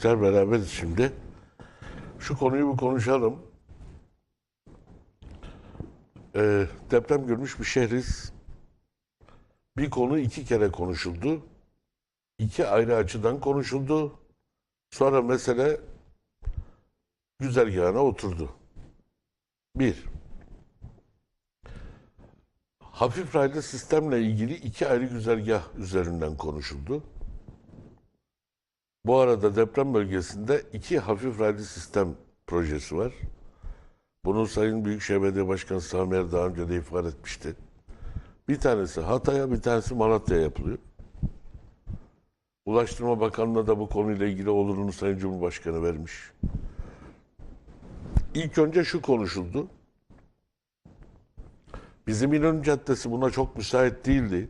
Tekrar beraberiz şimdi. Şu konuyu bir konuşalım. Ee, deprem görmüş bir şehriz. Bir konu iki kere konuşuldu. İki ayrı açıdan konuşuldu. Sonra mesele güzergahına oturdu. Bir, hafif raylı sistemle ilgili iki ayrı güzergah üzerinden konuşuldu. Bu arada deprem bölgesinde iki hafif raylı sistem projesi var. Bunu Sayın Büyükşehir Belediye Başkanı Sami Er daha önce de ifade etmişti. Bir tanesi Hatay'a, bir tanesi Malatya'ya yapılıyor. Ulaştırma Bakanlığı da bu konuyla ilgili olurunu Sayın Cumhurbaşkanı vermiş. İlk önce şu konuşuldu. Bizim İnönü Caddesi buna çok müsait değildi.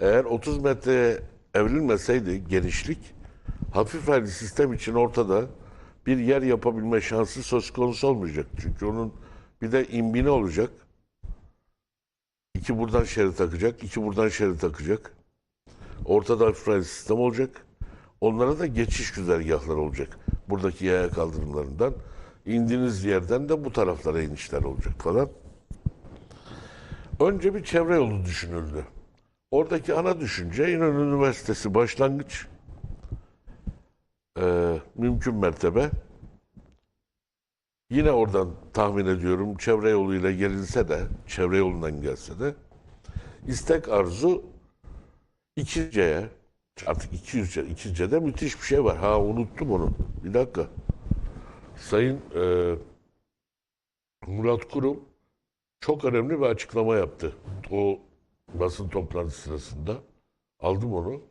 Eğer 30 metreye evrilmeseydi genişlik, hafif raylı sistem için ortada bir yer yapabilme şansı söz konusu olmayacak. Çünkü onun bir de imbini olacak. İki buradan şerit takacak, iki buradan şerit takacak. Ortada hafif raylı sistem olacak. Onlara da geçiş güzergahları olacak. Buradaki yaya kaldırımlarından. indiğiniz yerden de bu taraflara inişler olacak falan. Önce bir çevre yolu düşünüldü. Oradaki ana düşünce İnönü Üniversitesi başlangıç. Ee, mümkün mertebe. Yine oradan tahmin ediyorum çevre yoluyla gelinse de, çevre yolundan gelse de istek arzu İkizce'ye artık 200'ce, İkizce'de müthiş bir şey var. Ha unuttum onu. Bir dakika. Sayın e, Murat Kurum çok önemli bir açıklama yaptı. O basın toplantısı sırasında. Aldım onu.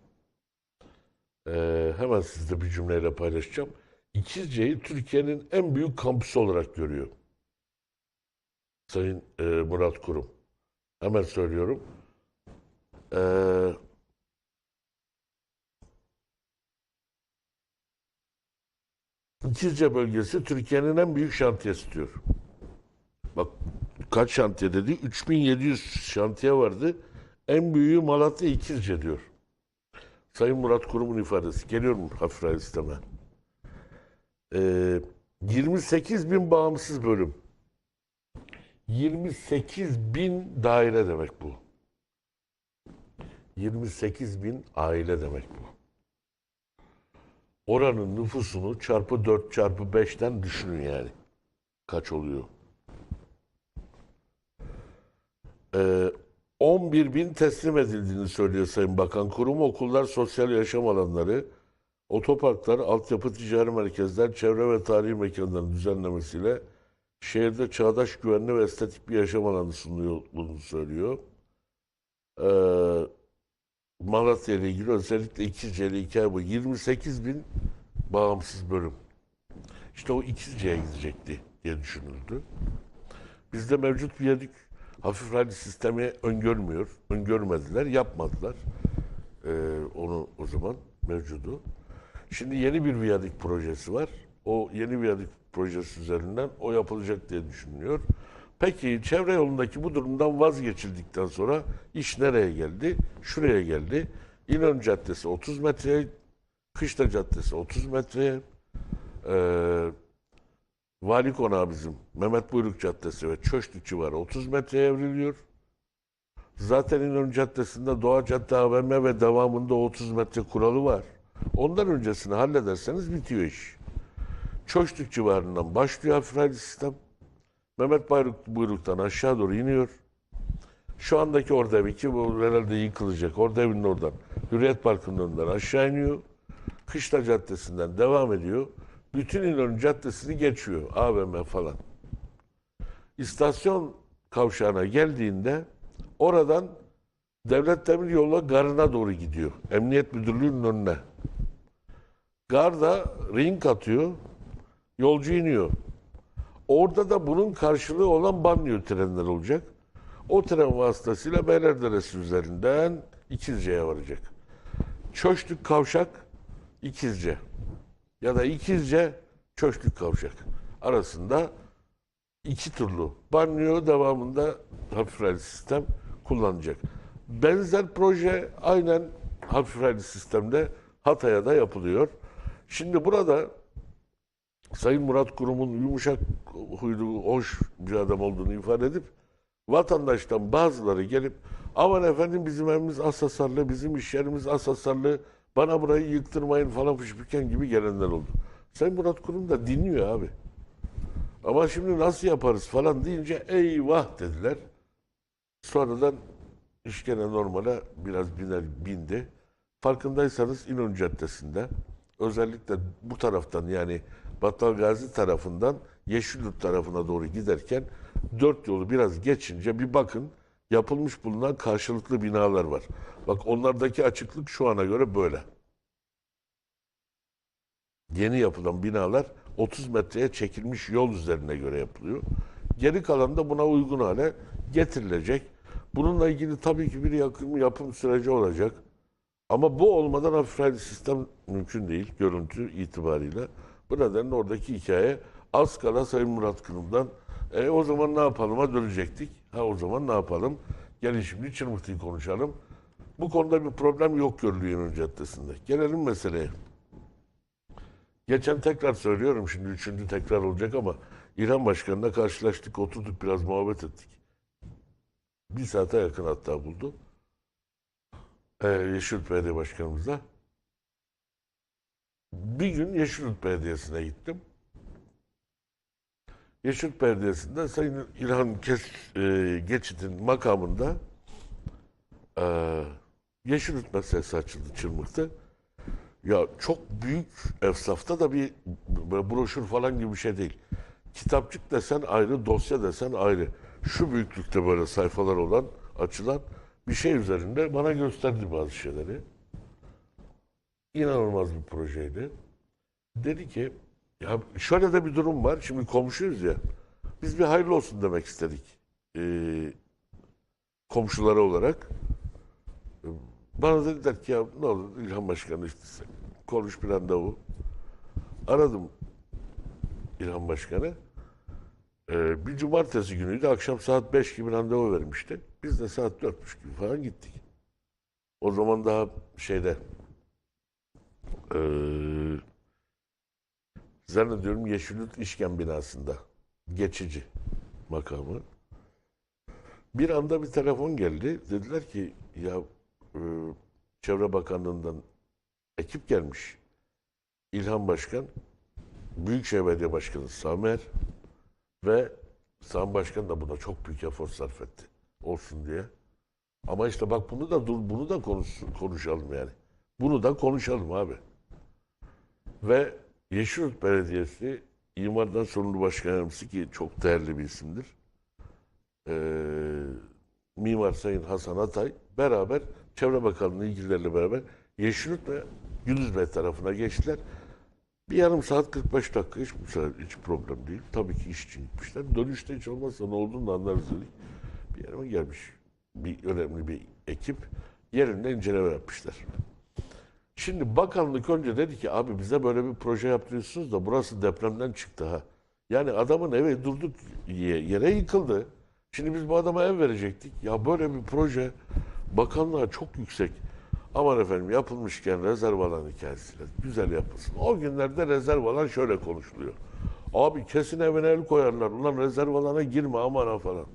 Ee, hemen sizle bir cümleyle paylaşacağım. İkizce'yi Türkiye'nin en büyük kampüsü olarak görüyor. Sayın e, Murat Kurum. Hemen söylüyorum. Ee, İkizce bölgesi Türkiye'nin en büyük şantiyesi diyor. Bak kaç şantiye dedi? 3700 şantiye vardı. En büyüğü Malatya İkizce diyor. Sayın Murat Kurum'un ifadesi. Geliyorum hafif raylı sisteme. Ee, 28 bin bağımsız bölüm. 28 bin daire demek bu. 28 bin aile demek bu. Oranın nüfusunu çarpı 4 çarpı 5'ten düşünün yani. Kaç oluyor? Ee, 11 bin teslim edildiğini söylüyor Sayın Bakan. Kurum okullar, sosyal yaşam alanları, otoparklar, altyapı ticari merkezler, çevre ve tarihi mekanların düzenlemesiyle şehirde çağdaş, güvenli ve estetik bir yaşam alanı sunuyor bunu söylüyor. Ee, Malatya ile ilgili özellikle İkizce'yle hikaye bu. 28 bin bağımsız bölüm. İşte o İkizce'ye gidecekti diye düşünüldü. Bizde mevcut bir yedik hafif raylı sistemi öngörmüyor. Öngörmediler, yapmadılar. Ee, onu o zaman mevcudu. Şimdi yeni bir viyadük projesi var. O yeni viyadük projesi üzerinden o yapılacak diye düşünülüyor. Peki çevre yolundaki bu durumdan vazgeçildikten sonra iş nereye geldi? Şuraya geldi. İnönü Caddesi 30 metreye, Kışla Caddesi 30 metreye, ee, Vali Konağı bizim Mehmet Buyruk Caddesi ve Çöşlük civarı 30 metreye evriliyor. Zaten İnönü Caddesi'nde Doğa Cadde AVM ve devamında 30 metre kuralı var. Ondan öncesini hallederseniz bitiyor iş. Çöşlük civarından başlıyor hafif sistem. Mehmet Bayruk Buyruk'tan aşağı doğru iniyor. Şu andaki orada evi ki bu herhalde yıkılacak. Orada evinin oradan. Hürriyet Parkı'nın önünden aşağı iniyor. Kışla Caddesi'nden devam ediyor. Bütün İnönü Caddesi'ni geçiyor. AVM falan. İstasyon kavşağına geldiğinde oradan Devlet Demir Yolu garına doğru gidiyor. Emniyet Müdürlüğü'nün önüne. Garda ring atıyor. Yolcu iniyor. Orada da bunun karşılığı olan banyo trenler olacak. O tren vasıtasıyla Beylerderesi üzerinden İkizce'ye varacak. Çöşlük Kavşak İkizce ya da İkizce Çöşlük Kavşak arasında iki turlu banyo devamında hafif raylı sistem kullanacak. Benzer proje aynen hafif raylı sistemde Hatay'a da yapılıyor. Şimdi burada Sayın Murat Kurum'un yumuşak huylu, hoş bir adam olduğunu ifade edip vatandaştan bazıları gelip aman efendim bizim evimiz az hasarlı, bizim iş yerimiz az hasarlı, bana burayı yıktırmayın falan fışfıken gibi gelenler oldu. Sayın Murat Kurum da dinliyor abi. Ama şimdi nasıl yaparız falan deyince eyvah dediler. Sonradan iş gene normale biraz biner bindi. Farkındaysanız İnönü Caddesi'nde özellikle bu taraftan yani Battal Gazi tarafından Yeşilyurt tarafına doğru giderken dört yolu biraz geçince bir bakın yapılmış bulunan karşılıklı binalar var. Bak onlardaki açıklık şu ana göre böyle. Yeni yapılan binalar 30 metreye çekilmiş yol üzerine göre yapılıyor. Geri kalan da buna uygun hale getirilecek. Bununla ilgili tabii ki bir yakın yapım süreci olacak. Ama bu olmadan hafif sistem mümkün değil görüntü itibariyle. Bu nedenle oradaki hikaye az kala Sayın Murat Kırım'dan e, o zaman ne yapalım'a dönecektik. Ha o zaman ne yapalım? Gelin şimdi Çırmıhtı'yı konuşalım. Bu konuda bir problem yok görülüyor İnönü Caddesi'nde. Gelelim meseleye. Geçen tekrar söylüyorum şimdi üçüncü tekrar olacak ama İran Başkanı'na karşılaştık, oturduk biraz muhabbet ettik. Bir saate yakın hatta buldu. Ee, Yeşilyurt Belediye Başkanımızla. Bir gün Yeşilyurt Belediyesi'ne gittim. Yeşilyurt Belediyesi'nde Sayın İlhan Kes, e, Geçit'in makamında e, Yeşilyurt meselesi açıldı Çırmık'ta. Ya çok büyük efsafta da bir broşür falan gibi bir şey değil. Kitapçık desen ayrı, dosya desen ayrı. Şu büyüklükte böyle sayfalar olan, açılan bir şey üzerinde bana gösterdi bazı şeyleri. İnanılmaz bir projeydi. Dedi ki, ya şöyle de bir durum var. Şimdi komşuyuz ya. Biz bir hayırlı olsun demek istedik. Ee, komşuları olarak. Bana dediler ki ya ne olur İlhan Başkanı işte konuş bir randevu. Aradım İlhan Başkanı. Ee, bir cumartesi günüydü. Akşam saat 5 gibi randevu vermişti. Biz de saat 4.30 gibi falan gittik. O zaman daha şeyde ee, zannediyorum Yeşilyurt İşken binasında geçici makamı. Bir anda bir telefon geldi. Dediler ki ya e, Çevre Bakanlığı'ndan ekip gelmiş. İlhan Başkan, Büyükşehir Belediye Başkanı Samer ve Sami Başkan da buna çok büyük efor sarf etti. Olsun diye. Ama işte bak bunu da dur bunu da konuş, konuşalım yani. Bunu da konuşalım abi. Ve Yeşilyurt Belediyesi İmardan Sorumlu Başkan Yardımcısı ki çok değerli bir isimdir. Ee, Mimar Sayın Hasan Atay beraber Çevre Bakanlığı ilgililerle beraber Yeşilyurt ve Gündüzbey tarafına geçtiler. Bir yarım saat 45 dakika hiç, hiç problem değil. Tabii ki iş için gitmişler. Dönüşte hiç olmazsa ne olduğunu da anlarız dedik. Bir yerime gelmiş bir önemli bir ekip yerinde inceleme yapmışlar. Şimdi bakanlık önce dedi ki abi bize böyle bir proje yaptırıyorsunuz da burası depremden çıktı ha. Yani adamın evi durduk ye- yere yıkıldı. Şimdi biz bu adama ev verecektik. Ya böyle bir proje bakanlığa çok yüksek. Aman efendim yapılmışken rezerv alan hikayesiyle güzel yapılsın. O günlerde rezerv alan şöyle konuşuluyor. Abi kesin evine el koyarlar. Ulan rezerv alana girme aman falan.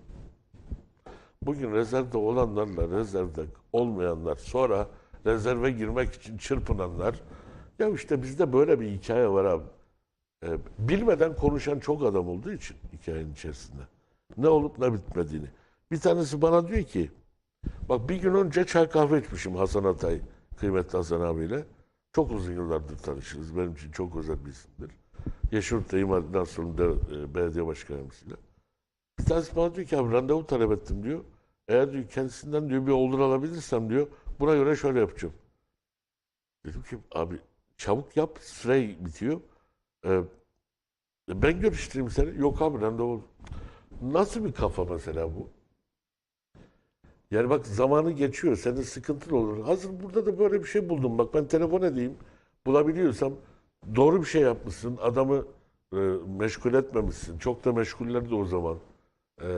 Bugün rezervde olanlarla rezervde olmayanlar sonra rezerve girmek için çırpınanlar. Ya işte bizde böyle bir hikaye var abi. Ee, bilmeden konuşan çok adam olduğu için hikayenin içerisinde. Ne olup ne bitmediğini. Bir tanesi bana diyor ki bak bir gün önce çay kahve içmişim Hasan Atay, kıymetli Hasan abiyle. Çok uzun yıllardır tanışırız. Benim için çok özel bir isimdir. Yeşilyurt'ta İmar'dan sonra da, e, belediye başkanımızıyla. Bir tanesi bana diyor ki abi randevu talep ettim diyor. Eğer diyor kendisinden diyor bir olur alabilirsem diyor buna göre şöyle yapacağım. Dedim ki abi çabuk yap süre bitiyor. Ee, ben görüştüreyim seni. Yok abi randevu. Nasıl bir kafa mesela bu? Yani bak zamanı geçiyor. Senin sıkıntın olur. Hazır burada da böyle bir şey buldum. Bak ben telefon edeyim. Bulabiliyorsam doğru bir şey yapmışsın. Adamı e, meşgul etmemişsin. Çok da meşgullerdi o zaman. E,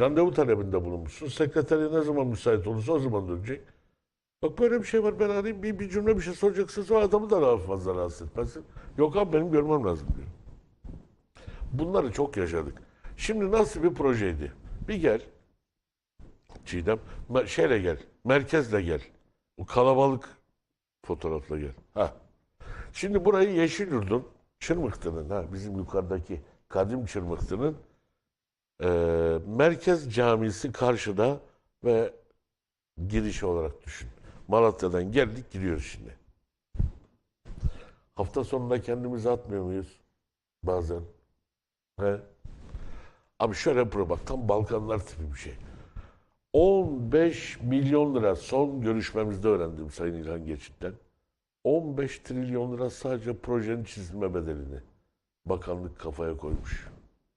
randevu talebinde bulunmuşsun. Sekreteri ne zaman müsait olursa o zaman dönecek. Bak böyle bir şey var ben arayayım bir, bir cümle bir şey soracaksınız o adamı da daha fazla rahatsız etmesin. Yok abi benim görmem lazım diyor. Bunları çok yaşadık. Şimdi nasıl bir projeydi? Bir gel. Çiğdem. Şeyle gel. Merkezle gel. O kalabalık fotoğrafla gel. Ha. Şimdi burayı Yeşilyurt'un Çırmıktı'nın ha bizim yukarıdaki Kadim Çırmıktı'nın eee, merkez camisi karşıda ve girişi olarak düşün. Malatya'dan geldik gidiyoruz şimdi. Hafta sonunda kendimizi atmıyor muyuz? Bazen. He? Abi şöyle yapıyor bak tam Balkanlar tipi bir şey. 15 milyon lira son görüşmemizde öğrendim Sayın İlhan Geçit'ten. 15 trilyon lira sadece projenin çizilme bedelini bakanlık kafaya koymuş.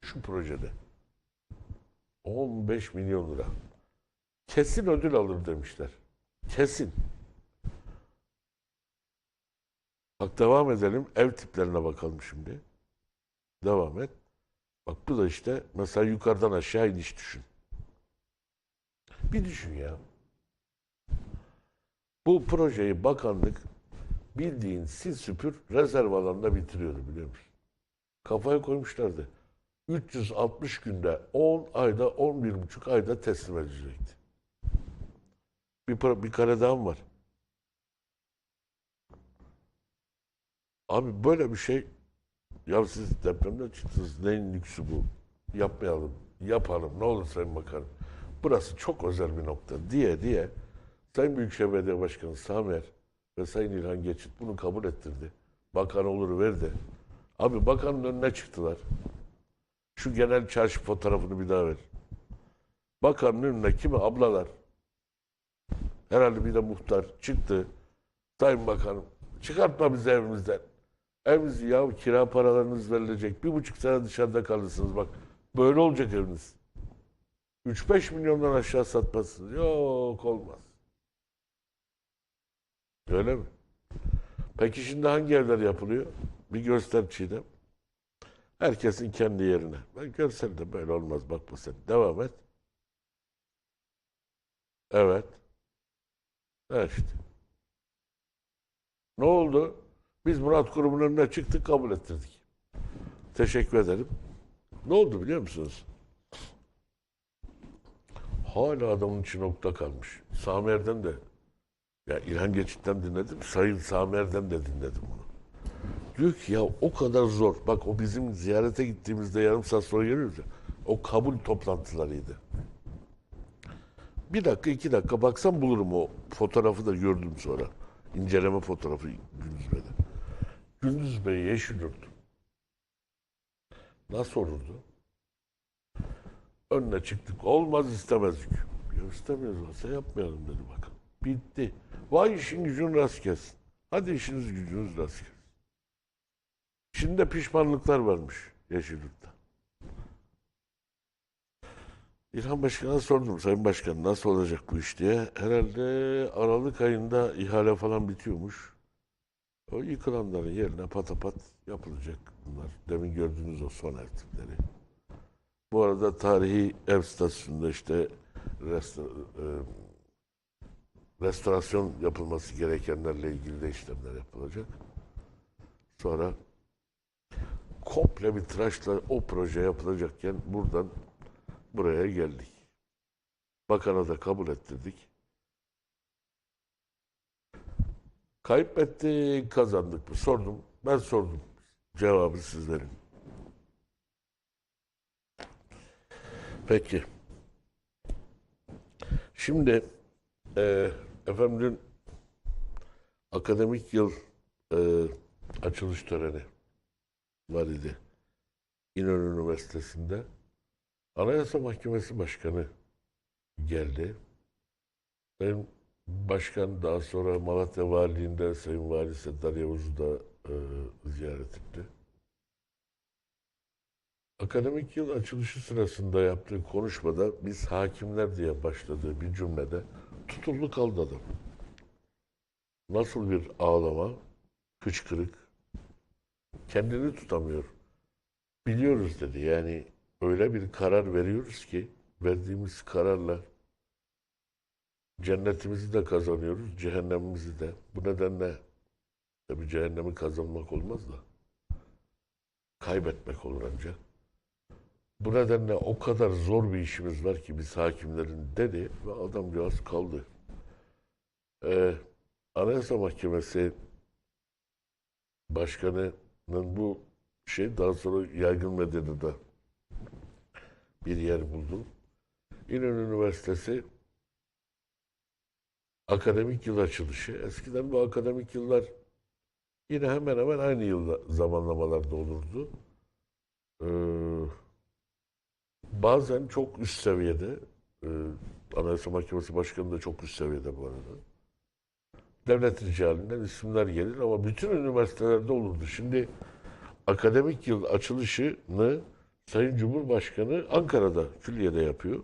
Şu projede. 15 milyon lira. Kesin ödül alır demişler. Kesin. Bak devam edelim. Ev tiplerine bakalım şimdi. Devam et. Bak bu da işte mesela yukarıdan aşağı iniş düşün. Bir düşün ya. Bu projeyi bakanlık bildiğin sil süpür rezerv alanında bitiriyordu biliyor musun? Kafaya koymuşlardı. 360 günde 10 ayda 11,5 ayda teslim edilecekti. Bir, bir kare daha mı var? Abi böyle bir şey ya siz depremden çıktınız neyin lüksü bu? Yapmayalım, yapalım ne olur Sayın Bakanım. Burası çok özel bir nokta diye diye Sayın Büyükşehir Belediye Başkanı Samer ve Sayın İlhan Geçit bunu kabul ettirdi. Bakan olur verdi. Abi bakanın önüne çıktılar. Şu genel çarşı fotoğrafını bir daha ver. Bakanın önüne kimi ablalar? Herhalde bir de muhtar çıktı. Sayın Bakanım çıkartma bizi evimizden. Evimiz ya kira paralarınız verilecek. Bir buçuk sene dışarıda kalırsınız bak. Böyle olacak eviniz. 3-5 milyondan aşağı satmazsınız. Yok olmaz. Öyle mi? Peki şimdi hangi evler yapılıyor? Bir göster Çiğdem. Herkesin kendi yerine. Ben görselde böyle olmaz bakma sen. Devam et. Evet. İşte. Ne oldu? Biz Murat Kurum'un önüne çıktık kabul ettirdik. Teşekkür ederim. Ne oldu biliyor musunuz? Hala adamın içi nokta kalmış. Samer'den de ya İlhan Geçit'ten dinledim. Sayın Samer'den de dinledim onu. Diyor ki ya o kadar zor. Bak o bizim ziyarete gittiğimizde yarım saat sonra geliyoruz ya. O kabul toplantılarıydı. Bir dakika iki dakika baksam bulurum o fotoğrafı da gördüm sonra. İnceleme fotoğrafı Gündüz Bey'de. Gündüz Bey Yeşilyurt. Nasıl olurdu? Önüne çıktık. Olmaz istemezdik. Ya istemiyoruz olsa yapmayalım dedi bakın. Bitti. Vay işin gücün rast gelsin. Hadi işiniz gücünüz rast gelsin. Şimdi de pişmanlıklar varmış Yeşilyurt'ta. İlhan Başkan'a sordum Sayın Başkan nasıl olacak bu iş diye. Herhalde Aralık ayında ihale falan bitiyormuş. O yıkılanların yerine patapat yapılacak bunlar. Demin gördüğünüz o son ev tipleri. Bu arada tarihi ev statüsünde işte resta- e, restorasyon yapılması gerekenlerle ilgili de işlemler yapılacak. Sonra komple bir tıraşla o proje yapılacakken buradan buraya geldik. Bakana da kabul ettirdik. Kaybettik, kazandık mı? Sordum. Ben sordum. Cevabı siz verin. Peki. Şimdi e, efendim dün akademik yıl e, açılış töreni var idi. İnönü Üniversitesi'nde. Anayasa Mahkemesi Başkanı geldi. Sayın Başkan daha sonra Malatya Valiliğinde Sayın Vali Seddar Yavuz'u da e, ziyaret etti. Akademik yıl açılışı sırasında yaptığı konuşmada biz hakimler diye başladığı bir cümlede tutuldu kaldı. Nasıl bir ağlama, hıçkırık, kendini tutamıyor. Biliyoruz dedi yani öyle bir karar veriyoruz ki verdiğimiz kararla cennetimizi de kazanıyoruz, cehennemimizi de. Bu nedenle tabii cehennemi kazanmak olmaz da kaybetmek olur ancak. Bu nedenle o kadar zor bir işimiz var ki biz hakimlerin dedi ve adamcağız kaldı. Ee, Anayasa Mahkemesi Başkanı'nın bu şey daha sonra yaygın medyada bir yer buldu. İnönü Üniversitesi akademik yıl açılışı. Eskiden bu akademik yıllar yine hemen hemen aynı yılda zamanlamalarda olurdu. Ee, bazen çok üst seviyede, e, Anayasa Mahkemesi Başkanı da çok üst seviyede bu arada. Devlet ricalinden isimler gelir ama bütün üniversitelerde olurdu. Şimdi akademik yıl açılışını Sayın Cumhurbaşkanı Ankara'da, Külliye'de yapıyor.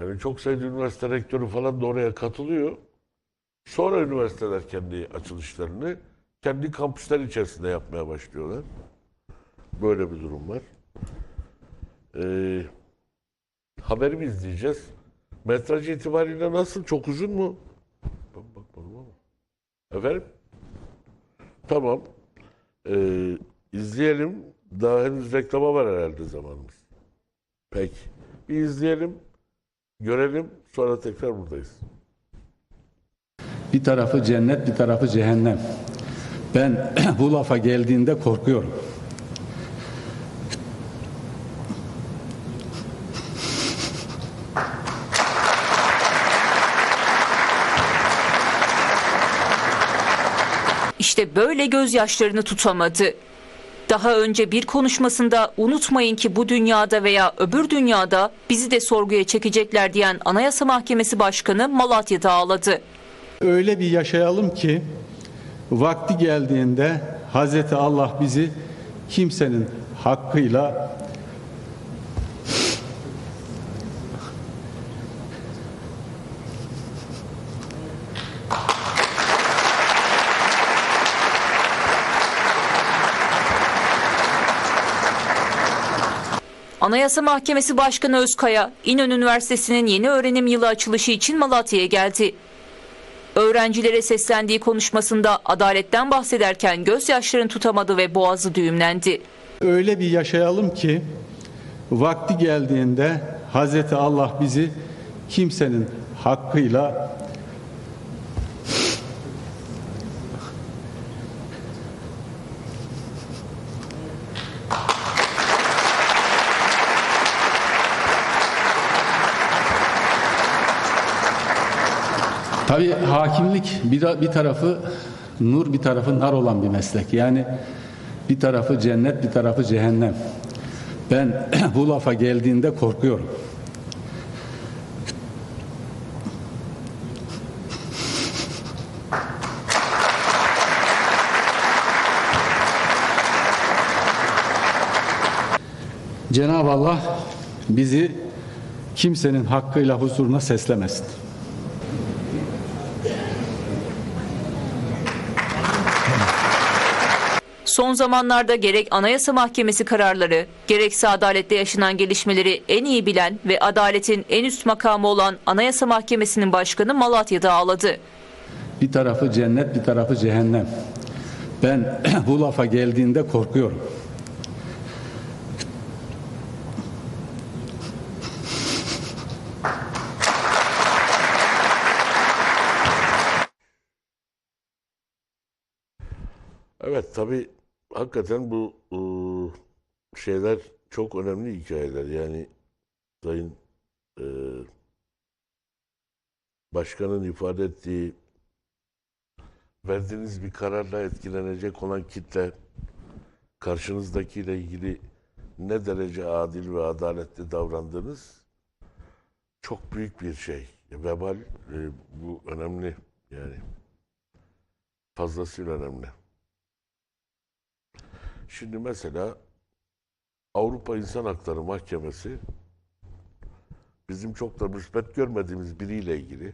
Yani çok sayıda üniversite rektörü falan da oraya katılıyor. Sonra üniversiteler kendi açılışlarını kendi kampüsler içerisinde yapmaya başlıyorlar. Böyle bir durum var. Ee, haberi mi izleyeceğiz? Metraj itibariyle nasıl? Çok uzun mu? Ben bakmadım ama. Efendim? Tamam. Ee, izleyelim. Daha henüz reklama var herhalde zamanımız. Peki. Bir izleyelim. Görelim. Sonra tekrar buradayız. Bir tarafı cennet, bir tarafı cehennem. Ben bu lafa geldiğinde korkuyorum. İşte böyle gözyaşlarını tutamadı. Daha önce bir konuşmasında unutmayın ki bu dünyada veya öbür dünyada bizi de sorguya çekecekler diyen Anayasa Mahkemesi Başkanı Malatya'da ağladı. Öyle bir yaşayalım ki vakti geldiğinde Hazreti Allah bizi kimsenin hakkıyla Anayasa Mahkemesi Başkanı Özkaya, İnönü Üniversitesi'nin yeni öğrenim yılı açılışı için Malatya'ya geldi. Öğrencilere seslendiği konuşmasında adaletten bahsederken gözyaşlarını tutamadı ve boğazı düğümlendi. öyle bir yaşayalım ki vakti geldiğinde Hazreti Allah bizi kimsenin hakkıyla Tabii hakimlik bir, bir tarafı nur bir tarafı nar olan bir meslek. Yani bir tarafı cennet bir tarafı cehennem. Ben bu lafa geldiğinde korkuyorum. Cenab-ı Allah bizi kimsenin hakkıyla huzuruna seslemesin. Son zamanlarda gerek Anayasa Mahkemesi kararları, gerekse adalette yaşanan gelişmeleri en iyi bilen ve adaletin en üst makamı olan Anayasa Mahkemesi'nin başkanı Malatya'da ağladı. Bir tarafı cennet, bir tarafı cehennem. Ben bu lafa geldiğinde korkuyorum. Evet tabii hakikaten bu ıı, şeyler çok önemli hikayeler. Yani Sayın ıı, Başkanın ifade ettiği verdiğiniz bir kararla etkilenecek olan kitle karşınızdakiyle ilgili ne derece adil ve adaletli davrandığınız çok büyük bir şey. Vebal e, bu önemli yani fazlasıyla önemli. Şimdi mesela Avrupa İnsan Hakları Mahkemesi bizim çok da müspet görmediğimiz biriyle ilgili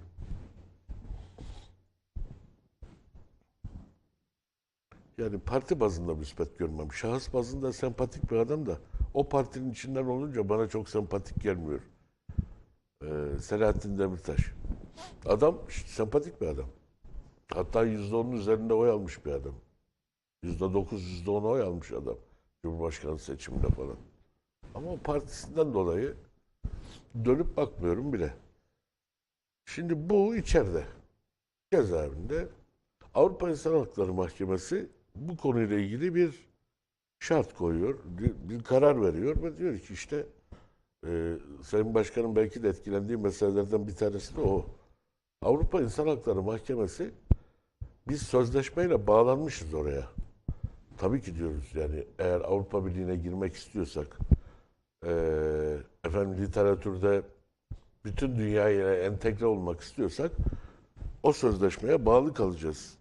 yani parti bazında müspet görmem. Şahıs bazında sempatik bir adam da o partinin içinden olunca bana çok sempatik gelmiyor. Ee, Selahattin Demirtaş. Adam sempatik bir adam. Hatta yüzde onun üzerinde oy almış bir adam. Yüzde dokuz, yüzde on oy almış adam. Cumhurbaşkanı seçiminde falan. Ama partisinden dolayı dönüp bakmıyorum bile. Şimdi bu içeride. Cezaevinde Avrupa İnsan Hakları Mahkemesi bu konuyla ilgili bir şart koyuyor, bir karar veriyor ve diyor ki işte e, Sayın Başkan'ın belki de etkilendiği meselelerden bir tanesi de o. Avrupa İnsan Hakları Mahkemesi biz sözleşmeyle bağlanmışız oraya. Tabii ki diyoruz yani eğer Avrupa Birliği'ne girmek istiyorsak e, efendim literatürde bütün dünyaya entegre olmak istiyorsak o sözleşmeye bağlı kalacağız.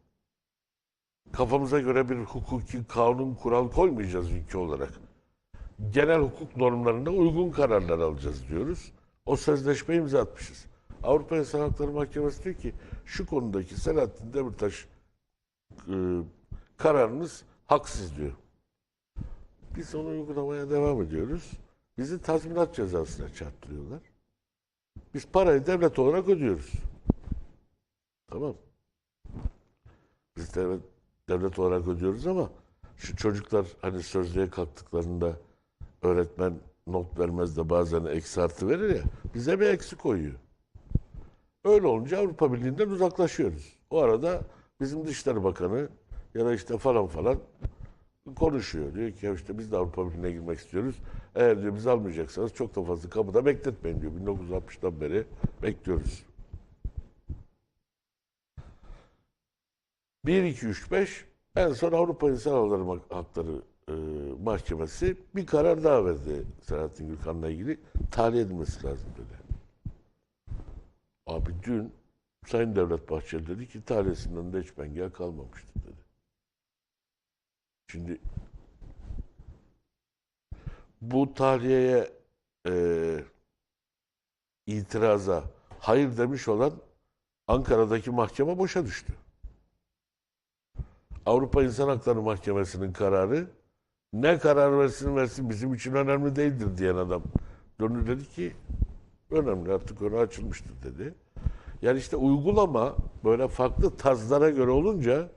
Kafamıza göre bir hukuki kanun kural koymayacağız ülke olarak. Genel hukuk normlarına uygun kararlar alacağız diyoruz. O sözleşmeyi imza atmışız. Avrupa İnsan Hakları Mahkemesi diyor ki şu konudaki Selahattin Demirtaş e, kararınız haksız diyor. Biz onu uygulamaya devam ediyoruz. Bizi tazminat cezasına çarptırıyorlar. Biz parayı devlet olarak ödüyoruz. Tamam. Biz devlet, devlet olarak ödüyoruz ama şu çocuklar hani sözlüğe kalktıklarında öğretmen not vermez de bazen eksi artı verir ya bize bir eksi koyuyor. Öyle olunca Avrupa Birliği'nden uzaklaşıyoruz. O arada bizim Dışişleri Bakanı ya da işte falan falan konuşuyor. Diyor ki işte biz de Avrupa Birliği'ne girmek istiyoruz. Eğer diyor biz almayacaksanız çok da fazla kapıda bekletmeyin diyor. 1960'dan beri bekliyoruz. 1, 2, 3, 5 en son Avrupa İnsan Hakları e, Mahkemesi bir karar daha verdi Selahattin Gürkan'la ilgili. Tahliye edilmesi lazım dedi. Abi dün Sayın Devlet Bahçeli dedi ki tahliyesinden de hiç engel kalmamıştır dedi. Şimdi bu tahliyeye e, itiraza hayır demiş olan Ankara'daki mahkeme boşa düştü. Avrupa İnsan Hakları Mahkemesi'nin kararı ne karar versin versin bizim için önemli değildir diyen adam döndü dedi ki önemli artık önü açılmıştır dedi. Yani işte uygulama böyle farklı tazlara göre olunca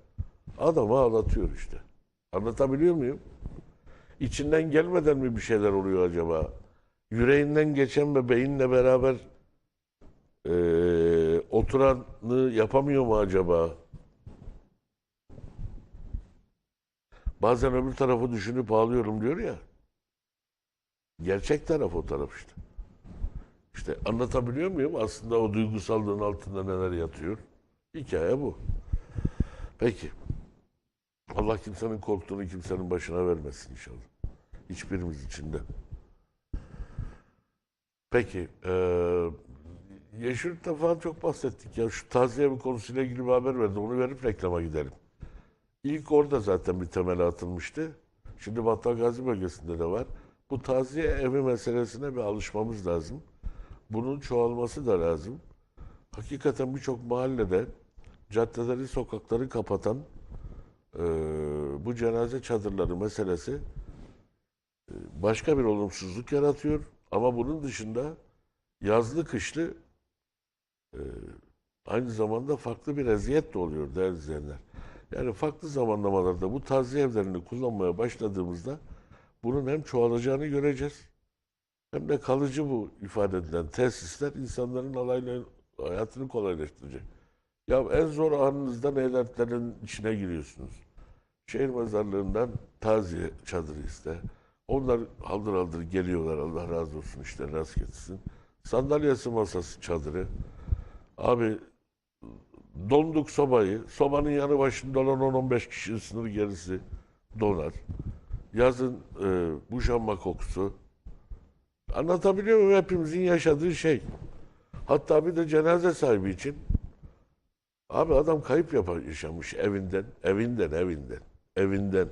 adamı ağlatıyor işte. Anlatabiliyor muyum? İçinden gelmeden mi bir şeyler oluyor acaba? Yüreğinden geçen ve beyinle beraber eee oturanı yapamıyor mu acaba? Bazen öbür tarafı düşünüp ağlıyorum diyor ya. Gerçek taraf o taraf işte. İşte anlatabiliyor muyum? Aslında o duygusallığın altında neler yatıyor? Hikaye bu. Peki. Allah kimsenin korktuğunu kimsenin başına vermesin inşallah. Hiçbirimiz için de. Peki. eee Yeşillik'ten falan çok bahsettik ya. Şu taziye bir konusuyla ilgili bir haber verdi. Onu verip reklama gidelim. İlk orada zaten bir temel atılmıştı. Şimdi Battal Gazi bölgesinde de var. Bu taziye evi meselesine bir alışmamız lazım. Bunun çoğalması da lazım. Hakikaten birçok mahallede caddeleri, sokakları kapatan eee, bu cenaze çadırları meselesi eee, başka bir olumsuzluk yaratıyor. Ama bunun dışında yazlı kışlı eee, aynı zamanda farklı bir eziyet de oluyor değerli izleyenler. Yani farklı zamanlamalarda bu taziye evlerini kullanmaya başladığımızda bunun hem çoğalacağını göreceğiz hem de kalıcı bu ifade edilen tesisler insanların alayla hayatını kolaylaştıracak. Ya en zor anınızda eğlentilerin içine giriyorsunuz. Şehir mezarlığından taziye çadırı iste. Onlar haldır haldır geliyorlar Allah razı olsun işte rast getirsin. Sandalyesi masası çadırı. Abi donduk sobayı. Sobanın yanı başında olan 10-15 kişinin sınır gerisi donar. Yazın e, boşanma kokusu. Anlatabiliyor muyum? Hepimizin yaşadığı şey. Hatta bir de cenaze sahibi için. Abi adam kayıp yapar, yaşamış evinden, evinden, evinden, evinden.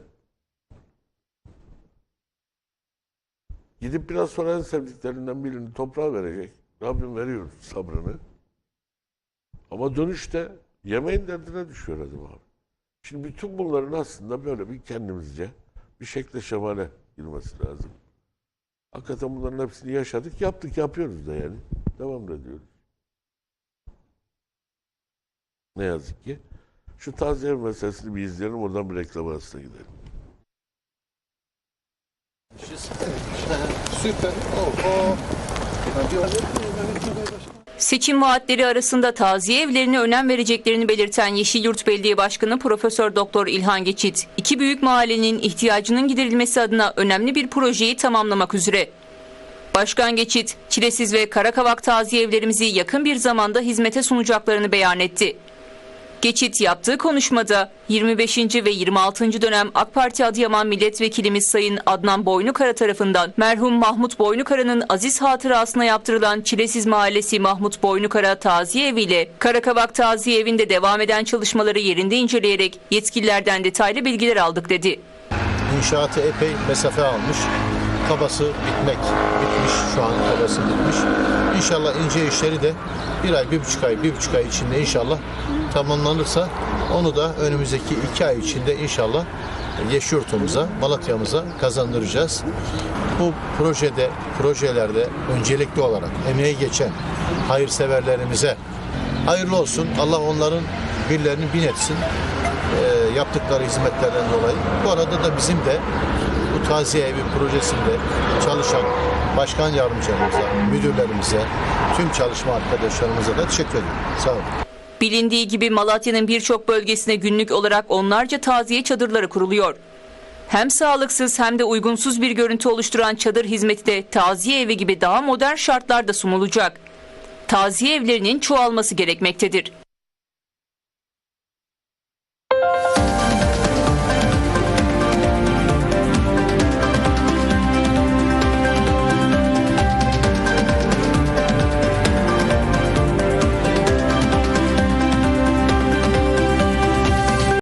Gidip biraz sonra en sevdiklerinden birini toprağa verecek. Rabbim veriyor sabrını. Ama dönüşte yemeğin derdine düşüyor adam abi. Şimdi bütün bunların aslında böyle bir kendimizce bir şekle şemale girmesi lazım. Hakikaten bunların hepsini yaşadık, yaptık, yapıyoruz da yani. Devam ediyoruz. Ne yazık ki. Şu taziye meselesini bir izleyelim. Oradan bir reklam arasına gidelim. Süper. Oho. Seçim vaatleri arasında taziye evlerine önem vereceklerini belirten Yeşilyurt Belediye Başkanı Profesör Doktor İlhan Geçit, iki büyük mahallenin ihtiyacının giderilmesi adına önemli bir projeyi tamamlamak üzere. Başkan Geçit, Çilesiz ve Karakavak taziye evlerimizi yakın bir zamanda hizmete sunacaklarını beyan etti. Geçit yaptığı konuşmada 25. ve 26. dönem AK Parti Adıyaman Milletvekilimiz Sayın Adnan Boynukara tarafından merhum Mahmut Boynukara'nın aziz hatırasına yaptırılan Çilesiz Mahallesi Mahmut Boynukara Taziye Evi ile Karakavak Taziye Evi'nde devam eden çalışmaları yerinde inceleyerek yetkililerden detaylı bilgiler aldık dedi. İnşaatı epey mesafe almış. Kabası bitmek, bitmiş. Şu an kabası bitmiş. İnşallah ince işleri de bir ay, bir buçuk ay, bir buçuk ay içinde inşallah tamamlanırsa onu da önümüzdeki iki ay içinde inşallah Yeşyurt'umuza, Malatya'mıza kazandıracağız. Bu projede, projelerde öncelikli olarak emeği geçen hayırseverlerimize hayırlı olsun. Allah onların birilerini bin etsin. e, yaptıkları hizmetlerden dolayı. Bu arada da bizim de bu taziye evi projesinde çalışan başkan yardımcılarımıza, müdürlerimize, tüm çalışma arkadaşlarımıza da teşekkür ediyorum. Sağ olun. Bilindiği gibi Malatya'nın birçok bölgesine günlük olarak onlarca taziye çadırları kuruluyor. Hem sağlıksız hem de uygunsuz bir görüntü oluşturan çadır hizmeti de taziye evi gibi daha modern şartlarda sunulacak. Taziye evlerinin çoğalması gerekmektedir.